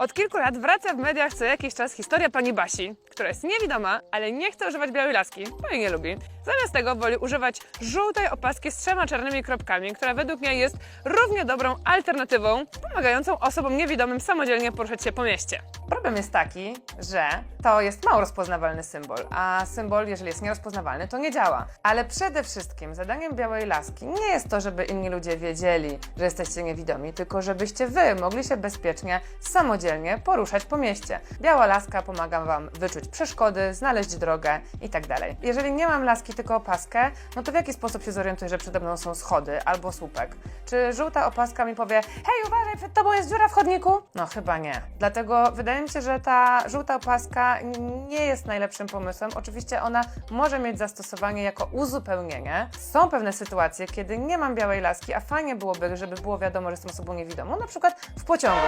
Od kilku lat wraca w mediach co jakiś czas historia pani Basi, która jest niewidoma, ale nie chce używać białej laski, bo jej nie lubi. Zamiast tego woli używać żółtej opaski z trzema czarnymi kropkami, która według niej jest równie dobrą alternatywą, pomagającą osobom niewidomym samodzielnie poruszać się po mieście. Problem jest taki, że to jest mało rozpoznawalny symbol, a symbol, jeżeli jest nierozpoznawalny, to nie działa. Ale przede wszystkim zadaniem białej laski nie jest to, żeby inni ludzie wiedzieli, że jesteście niewidomi, tylko żebyście wy mogli się bezpiecznie, samodzielnie poruszać po mieście. Biała laska pomaga wam wyczuć przeszkody, znaleźć drogę itd. Jeżeli nie mam laski, tylko opaskę, no to w jaki sposób się zorientuję, że przede mną są schody albo słupek? Czy żółta opaska mi powie, hej, uważaj, przed tobą jest dziura w chodniku? No chyba nie. Dlatego wydaje mi się, że ta żółta opaska nie jest najlepszym pomysłem. Oczywiście ona może mieć zastosowanie jako uzupełnienie. Są pewne sytuacje, kiedy nie mam białej laski, a fajnie byłoby, żeby było wiadomo, że jestem osobą niewidomą, na przykład w pociągu.